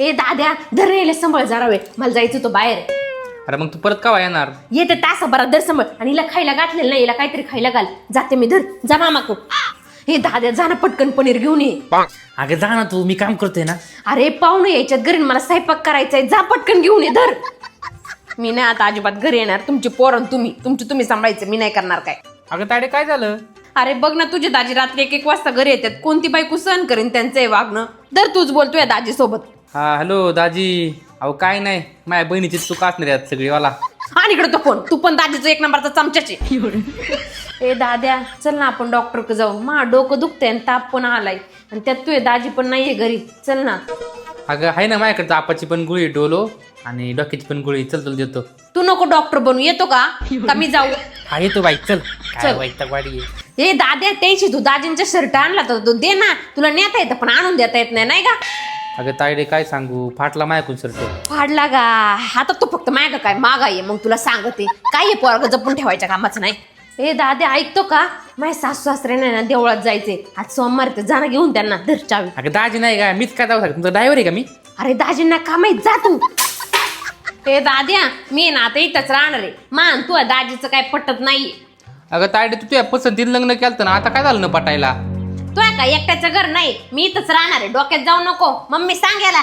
ए दाद्या धर येले सांभाळ जरा वेळ. मला जायचं होतं बाहेर. अरे मग तू परत केव्हा येणार? येते तासाभरात दर सांभाळ. आणि हिला खायला घातलेलं नाही हिला काहीतरी खायला घाल. जाते मी धर. जा मामाको हे दाद्या जा ना पटकन पनीर घेऊन ये. अगं जा ना तू मी काम करतोय ना. अरे पाहुणे यायच्यात घरी मला स्वयंपाक करायचाय. जा पटकन घेऊन ये धर. मी नाही आता अजिबात घरी येणार. तुमची पोरण तुम्ही. तुमची तुम्ही सांभाळायचं मी नाही करणार काय. अगं ताडे काय झालं? अरे बघ ना तुझे दाजी रात्री एक एक वाजता घरी येतात. कोणती बायको सहन करीन त्यांचं हे वागणं. तर तूच बोलतोय दाजी सोबत हा हॅलो दाजी. अहो काय नाही. माझ्या बहिणीची चूक असणार यात सगळी वाला आणि इकडे तो फोन. तू पण दाजीचं एक नंबरचा चमच्याचे. ए दाद्या चल ना आपण डॉक्टर जाऊ. मा डोकं दुखतंय आणि ताप पण आलाय. आणि त्यात तू दाजी पण नाहीये घरी. चल ना. अगं आहे ना माझ्याकडे तापाची पण गोळी डोलो. आणि डोक्याची पण गोळी चल चल देतो. तू नको डॉक्टर बनू. येतो का? का मी जाऊ? हा येतो बाई. चल. काय चल. वैताग वाडी आहे. ए दाद्या त्याची तू दाजींचा शर्ट आणला तर तो दे ना. तुला नेता येतं पण आणून देता येत नाही नाही का? अगं तायडे काय सांगू? फाटला मायकून शर्ट फाडला का आता तू फक्त माग काय? मागा ये मग तुला सांगते. काय आहे पोरग जपून ठेवायच्या कामाचं नाही? ए दाद्या ऐकतो का? माझ्या सासू सासरे नाही ना देवळात जायचे आज सोमवार ते जाणं घेऊन त्यांना धर चावी. अगं दाजी नाही का मीच काय जाऊ तुमचा ड्रायव्हर आहे का मी? अरे दाजींना का माहीत जा तू. ए दाद्या मी ना आता इथंच राहणार आहे. मान तू दाजीचं काय पटत नाही अगं तायडे तू तुझ्या पसंतीनं लग्न केलं ना आता काय झालं ना पटायला? तू आहे का? एकट्याचं घर नाही. मी इथंच राहणार आहे. डोक्यात जाऊ नको. मम्मी सांगायला